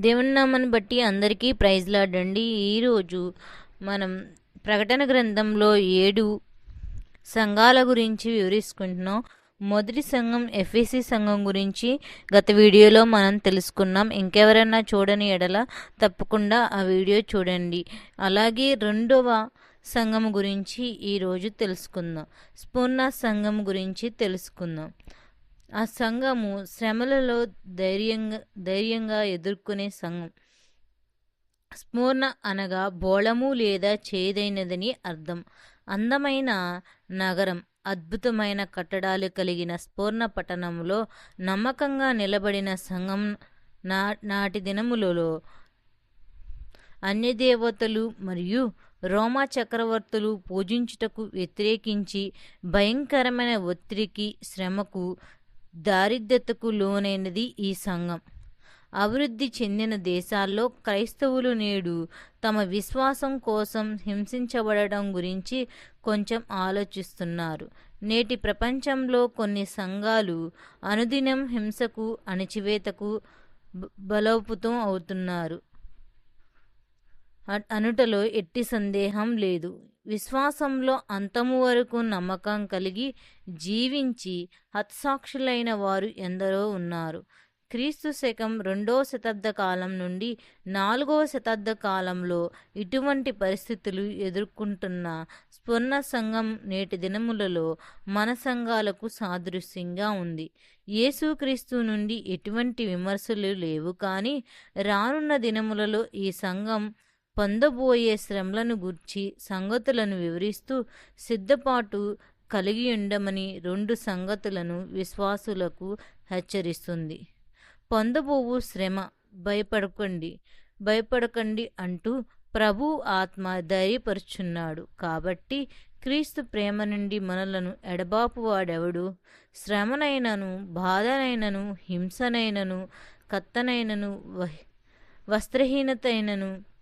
దేవుని నామని బట్టి అందరికీ ప్రైజ్లాడండి ఈరోజు మనం ప్రకటన గ్రంథంలో ఏడు సంఘాల గురించి వివరించుకుంటున్నాం మొదటి సంఘం ఎఫ్ఎసి సంఘం గురించి గత వీడియోలో మనం తెలుసుకున్నాం. ఇంకెవరైనా చూడని ఎడల తప్పకుండా ఆ వీడియో చూడండి. అలాగే రెండవ సంఘం గురించి ఈరోజు తెలుసుకుందాం. స్పూర్ణ సంఘం గురించి తెలుసుకుందాం. ఆ సంఘము శ్రమలలో ధైర్యంగా ధైర్యంగా ఎదుర్కొనే సంఘం. స్ఫూర్ణ అనగా బోళము లేదా చేదైనదని అర్థం. అందమైన నగరం అద్భుతమైన కట్టడాలు కలిగిన స్ఫూర్ణ పట్టణంలో నమ్మకంగా నిలబడిన సంఘం నా నాటి దినములలో అన్యదేవతలు మరియు రోమా చక్రవర్తులు పూజించుటకు వ్యతిరేకించి భయంకరమైన ఒత్తిడికి శ్రమకు దారిద్ర్యతకు లోనైనది ఈ సంఘం. అభివృద్ధి చెందిన దేశాల్లో క్రైస్తవులు నేడు తమ విశ్వాసం కోసం హింసించబడటం గురించి కొంచెం ఆలోచిస్తున్నారు. నేటి ప్రపంచంలో కొన్ని సంఘాలు అనుదినం హింసకు అణచివేతకు బలోపుతం అవుతున్నారు. అనుటలో ఎట్టి సందేహం లేదు. విశ్వాసంలో అంతము వరకు నమ్మకం కలిగి జీవించి హత్సాక్షులైన వారు ఎందరో ఉన్నారు. క్రీస్తు శకం రెండో శతాబ్ద కాలం నుండి నాలుగవ శతాబ్ద కాలంలో ఇటువంటి పరిస్థితులు ఎదుర్కొంటున్న స్వర్ణ సంఘం నేటి దినములలో మన సంఘాలకు సాదృశ్యంగా ఉంది. యేసుక్రీస్తు నుండి ఎటువంటి విమర్శలు లేవు కానీ రానున్న దినములలో ఈ సంఘం పొందబోయే శ్రమలను గూర్చి సంగతులను వివరిస్తూ సిద్ధపాటు కలిగి ఉండమని రెండు సంగతులను విశ్వాసులకు హెచ్చరిస్తుంది. పొందబోవు శ్రమ భయపడకండి భయపడకండి అంటూ ప్రభు ఆత్మ ధైర్యపరుచున్నాడు. కాబట్టి క్రీస్తు ప్రేమ నుండి మనలను ఎడబాపు వాడెవడు? శ్రమనైనను బాధనైనను హింసనైనను కత్తనైనను వహ్- వస్త్రహీనతైనను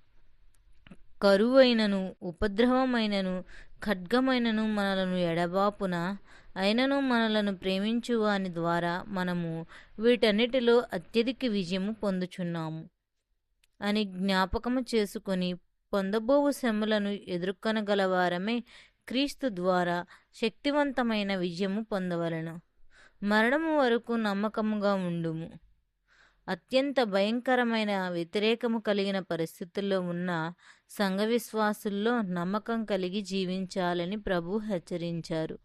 కరువైనను ఉపద్రవమైనను ఖడ్గమైనను మనలను ఎడబాపున అయినను మనలను ప్రేమించు వాని ద్వారా మనము వీటన్నిటిలో అత్యధిక విజయము పొందుచున్నాము. అని జ్ఞాపకము చేసుకొని పొందబోవు శ్రమలను ఎదుర్కొనగలవారమే క్రీస్తు ద్వారా శక్తివంతమైన విజయము పొందవలను. మరణము వరకు నమ్మకముగా ఉండుము. అత్యంత భయంకరమైన వ్యతిరేకము కలిగిన పరిస్థితుల్లో ఉన్న సంఘ విశ్వాసుల్లో నమ్మకం కలిగి జీవించాలని ప్రభు హెచ్చరించారు.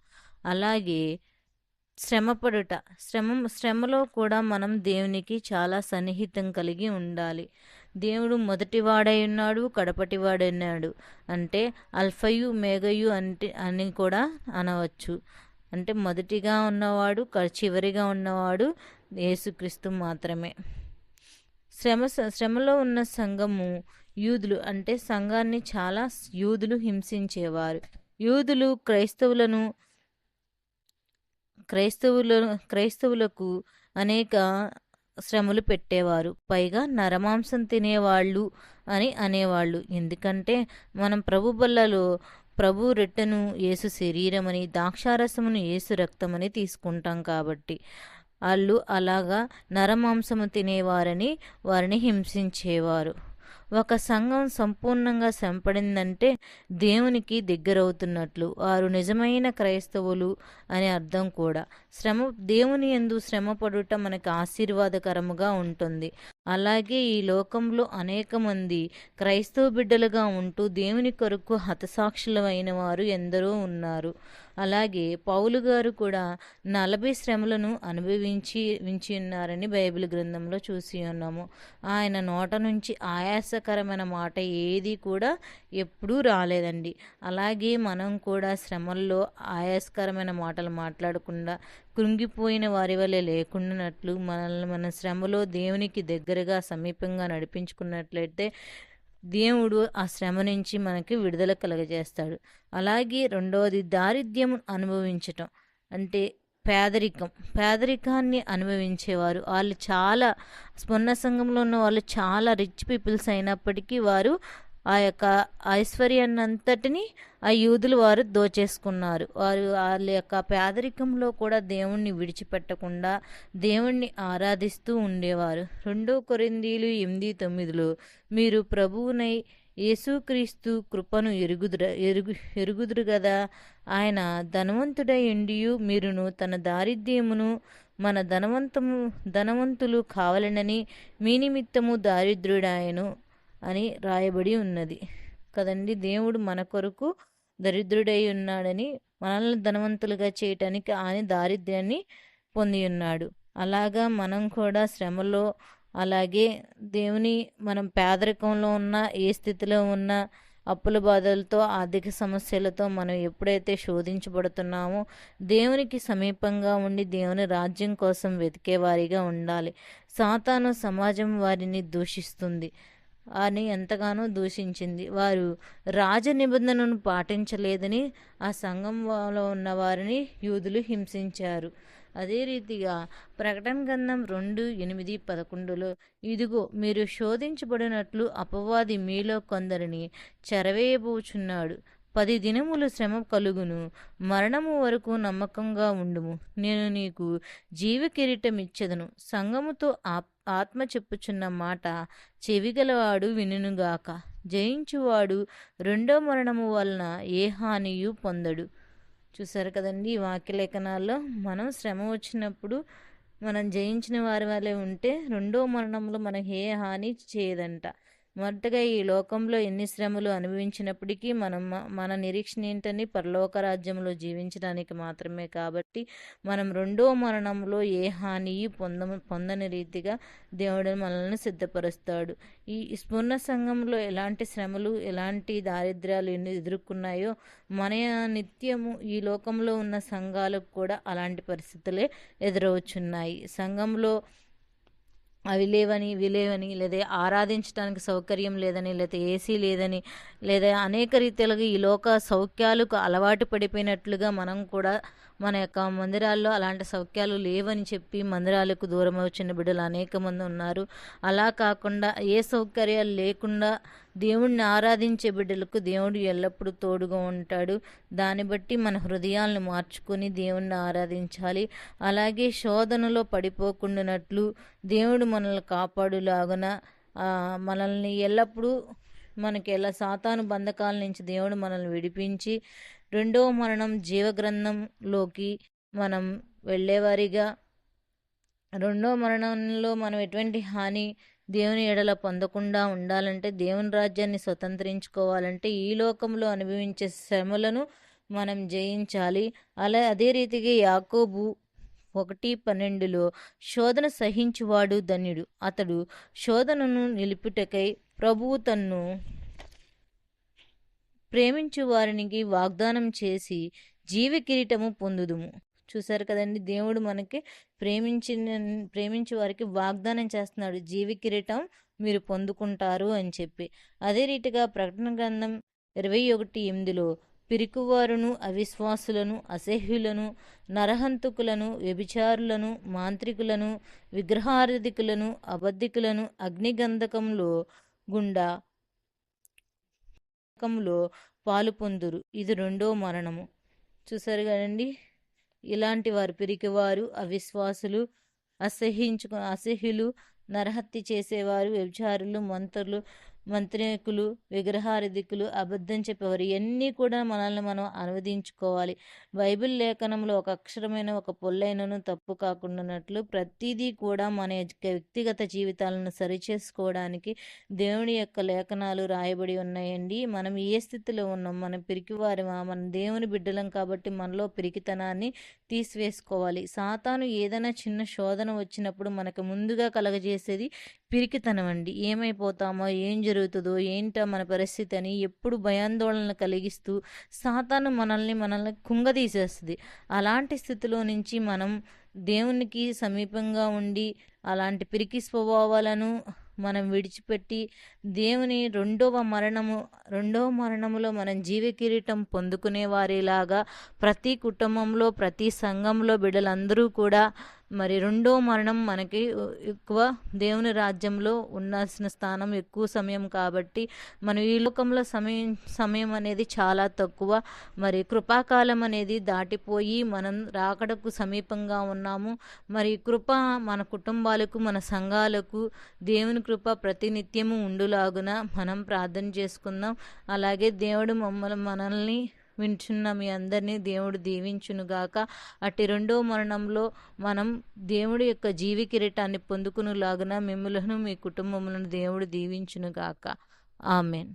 అలాగే శ్రమపడుట శ్రమ శ్రమలో కూడా మనం దేవునికి చాలా సన్నిహితం కలిగి ఉండాలి. దేవుడు మొదటివాడై ఉన్నాడు కడపటివాడన్నాడు అంటే అల్ఫయు మేఘయు అంటే అని కూడా అనవచ్చు. అంటే మొదటిగా ఉన్నవాడు చివరిగా ఉన్నవాడు యేసుక్రీస్తు మాత్రమే. శ్రమ శ్రమలో ఉన్న సంఘము యూదులు అంటే సంఘాన్ని చాలా యూదులు హింసించేవారు. యూదులు క్రైస్తవులను క్రైస్తవుల క్రైస్తవులకు అనేక శ్రమలు పెట్టేవారు. పైగా నరమాంసం తినేవాళ్ళు అని అనేవాళ్ళు. ఎందుకంటే మనం ప్రభు బల్లలో ప్రభు రెట్టను యేసు శరీరమని ద్రాక్షారసమును యేసు రక్తమని తీసుకుంటాం కాబట్టి. వాళ్ళు అలాగా నరమాంసము తినేవారని వారిని హింసించేవారు. ఒక సంఘం సంపూర్ణంగా సంపడిందంటే దేవునికి దగ్గరవుతున్నట్లు. వారు నిజమైన క్రైస్తవులు అనే అర్థం కూడా. శ్రమ దేవుని ఎందు శ్రమపడుట మనకు ఆశీర్వాదకరముగా ఉంటుంది. అలాగే ఈ లోకంలో అనేక మంది క్రైస్తవ బిడ్డలుగా ఉంటూ దేవుని కొరకు హతసాక్షులమైన వారు ఎందరో ఉన్నారు. అలాగే పౌలు గారు కూడా నలభై శ్రమలను అనుభవించి వించి ఉన్నారని బైబిల్ గ్రంథంలో చూసి ఉన్నాము. ఆయన నోట నుంచి ఆయాసకరమైన మాట ఏది కూడా ఎప్పుడూ రాలేదండి. అలాగే మనం కూడా శ్రమల్లో ఆయాసకరమైన మాటలు మాట్లాడకుండా కృంగిపోయిన వారి వలె లేకుండానట్లు మనల్ని మన శ్రమలో దేవునికి దగ్గరగా సమీపంగా నడిపించుకున్నట్లయితే దేవుడు ఆ శ్రమ నుంచి మనకి విడుదల కలగజేస్తాడు. అలాగే రెండవది దారిద్ర్యం అనుభవించటం. అంటే పేదరికం. పేదరికాన్ని అనుభవించేవారు. వాళ్ళు చాలా స్పన్న సంఘంలో ఉన్న వాళ్ళు చాలా రిచ్ పీపుల్స్ అయినప్పటికీ వారు ఆ యొక్క ఐశ్వర్యాన్నంతటిని ఆ యూదులు వారు దోచేసుకున్నారు. వారు వాళ్ళ యొక్క పేదరికంలో కూడా దేవుణ్ణి విడిచిపెట్టకుండా దేవుణ్ణి ఆరాధిస్తూ ఉండేవారు. రెండో కొరిందీలు ఎనిమిది తొమ్మిదిలో మీరు ప్రభువునై యేసుక్రీస్తు కృపను ఎరుగుదుర ఎరుగు ఎరుగుదురు కదా ఆయన ధనవంతుడై ఉండియు మీరును తన దారిద్ర్యమును మన ధనవంతము ధనవంతులు కావాలనని మీ నిమిత్తము దారిద్ర్యుడాయను అని రాయబడి ఉన్నది. కదండి దేవుడు మన కొరకు దరిద్రుడై ఉన్నాడని మనల్ని ధనవంతులుగా చేయటానికి ఆయన దారిద్ర్యాన్ని పొంది ఉన్నాడు. అలాగా మనం కూడా శ్రమలో అలాగే దేవుని మనం పేదరికంలో ఉన్న ఏ స్థితిలో ఉన్న అప్పుల బాధలతో ఆర్థిక సమస్యలతో మనం ఎప్పుడైతే శోధించబడుతున్నామో దేవునికి సమీపంగా ఉండి దేవుని రాజ్యం కోసం వెతికేవారిగా ఉండాలి. సాతాను సమాజం వారిని దూషిస్తుంది. అని ఎంతగానో దూషించింది. వారు రాజ నిబంధనను పాటించలేదని ఆ సంఘంలో ఉన్న వారిని యూదులు హింసించారు. అదే రీతిగా ప్రకటన గంధం రెండు ఎనిమిది పదకొండులో ఇదిగో మీరు శోధించబడినట్లు అపవాది మీలో కొందరిని చెరవేయబోచున్నాడు. పది దినములు శ్రమ కలుగును మరణము వరకు నమ్మకంగా ఉండుము. నేను నీకు జీవ కిరీటం ఇచ్చెదను సంగముతో ఆత్మ చెప్పుచున్న మాట చెవిగలవాడు వినుగాక జయించువాడు రెండో మరణము వలన ఏ హానియు పొందడు. చూసారు కదండి ఈ వాక్యలేఖనాల్లో? మనం శ్రమ వచ్చినప్పుడు మనం జయించిన వారి వల్లే ఉంటే రెండో మరణంలో మనకు ఏ హాని చేయదంట. మొదటగా ఈ లోకంలో ఎన్ని శ్రమలు అనుభవించినప్పటికీ మనం మన నిరీక్షణ ఏంటని పరలోక రాజ్యంలో జీవించడానికి మాత్రమే కాబట్టి మనం రెండో మరణంలో ఏ హాని పొంద పొందని రీతిగా దేవుడు మనల్ని సిద్ధపరుస్తాడు. ఈ స్పూర్ణ సంఘంలో ఎలాంటి శ్రమలు ఎలాంటి దారిద్ర్యాలు ఎన్ని ఎదుర్కొన్నాయో మన నిత్యము ఈ లోకంలో ఉన్న సంఘాలకు కూడా అలాంటి పరిస్థితులే ఎదురవుచున్నాయి. సంఘంలో అవి లేవని ఇవి లేవని లేదా ఆరాధించడానికి సౌకర్యం లేదని లేదా ఏసీ లేదని లేదా అనేక రీతిలుగా ఈ లోక సౌఖ్యాలకు అలవాటు పడిపోయినట్లుగా మనం కూడా మన యొక్క మందిరాల్లో అలాంటి సౌఖ్యాలు లేవని చెప్పి మందిరాలకు దూరం వచ్చిన బిడ్డలు అనేక మంది ఉన్నారు. అలా కాకుండా ఏ సౌకర్యాలు లేకుండా దేవుణ్ణి ఆరాధించే బిడ్డలకు దేవుడు ఎల్లప్పుడూ తోడుగా ఉంటాడు. దాన్ని బట్టి మన హృదయాలను మార్చుకొని దేవుణ్ణి ఆరాధించాలి. అలాగే శోధనలో పడిపోకుండానట్లు దేవుడు మనల్ని కాపాడులాగున మనల్ని ఎల్లప్పుడూ మనకి ఎలా సాతాను బంధకాల నుంచి దేవుడు మనల్ని విడిపించి రెండవ మరణం జీవగ్రంథంలోకి మనం వెళ్ళేవారిగా. రెండవ మరణంలో మనం ఎటువంటి హాని దేవుని ఎడల పొందకుండా ఉండాలంటే దేవుని రాజ్యాన్ని స్వతంత్రించుకోవాలంటే ఈ లోకంలో అనుభవించే శ్రమలను మనం జయించాలి. అలా అదే రీతిగా యాకోబు ఒకటి పన్నెండులో శోధన సహించువాడు ధన్యుడు. అతడు శోధనను నిలుపుటకై ప్రభువు తన్ను ప్రేమించు వారికి వాగ్దానం చేసి జీవ కిరీటము పొందుదుము. చూశారు కదండి! దేవుడు మనకి ప్రేమించిన ప్రేమించే వారికి వాగ్దానం చేస్తున్నాడు. జీవి కిరీటం మీరు పొందుకుంటారు అని చెప్పి. అదే రీతిగా ప్రకటన గ్రంథం ఇరవై ఒకటి ఎనిమిదిలో పిరికివారును అవిశ్వాసులను అసహ్యులను నరహంతుకులను వ్యభిచారులను మాంత్రికులను విగ్రహారధికులను అబద్ధికులను అగ్నిగంధకంలో గుండా నరకంలో పాలు పొందురు. ఇది రెండో మరణము. చూసారు కదండి! ఇలాంటి వారు పిరికివారు అవిశ్వాసులు అసహించు అసహ్యులు నరహత్య చేసేవారు వ్యభిచారులు మంత్రులు మంత్రికులు విగ్రహారధికులు అబద్ధం చెప్పేవారు. ఇవన్నీ కూడా మనల్ని మనం అనువదించుకోవాలి. బైబిల్ లేఖనంలో ఒక అక్షరమైన ఒక పొల్లైనను తప్పు కాకుండానట్లు ప్రతిదీ కూడా మన వ్యక్తిగత జీవితాలను సరిచేసుకోవడానికి దేవుని యొక్క లేఖనాలు రాయబడి ఉన్నాయండి. మనం ఏ స్థితిలో ఉన్నాం? మనం పిరికివారిమా? మన దేవుని బిడ్డలం కాబట్టి మనలో పిరికితనాన్ని తీసివేసుకోవాలి. సాతాను ఏదైనా చిన్న శోధన వచ్చినప్పుడు మనకు ముందుగా కలగజేసేది పిరికితనం అండి. ఏమైపోతామో ఏం జరుగుతుందో ఏంటో మన పరిస్థితి అని ఎప్పుడు భయాందోళన కలిగిస్తూ సాతాను మనల్ని మనల్ని కుంగదీసేస్తుంది. అలాంటి స్థితిలో నుంచి మనం దేవునికి సమీపంగా ఉండి అలాంటి పిరికి స్వభావాలను మనం విడిచిపెట్టి దేవుని రెండవ మరణము రెండవ మరణములో మనం జీవ కిరీటం పొందుకునే వారిలాగా ప్రతి కుటుంబంలో ప్రతి సంఘంలో బిడ్డలందరూ కూడా మరి రెండో మరణం మనకి ఎక్కువ దేవుని రాజ్యంలో ఉండాల్సిన స్థానం ఎక్కువ సమయం కాబట్టి మనం ఈ లోకంలో సమయం సమయం అనేది చాలా తక్కువ. మరి కృపాకాలం అనేది దాటిపోయి మనం రాకడకు సమీపంగా ఉన్నాము. మరి కృప మన కుటుంబాలకు మన సంఘాలకు దేవుని కృప ప్రతినిత్యము ఉండులాగున మనం ప్రార్థన చేసుకుందాం. అలాగే దేవుడు మమ్మల్ని మనల్ని వింటున్న మీ అందరినీ దేవుడు దీవించునుగాక. అట్టి రెండో మరణంలో మనం దేవుడి యొక్క జీవి కిరీటాన్ని పొందుకునేలాగున మిమ్మలను మీ కుటుంబములను దేవుడు దీవించునుగాక. ఆమెన్.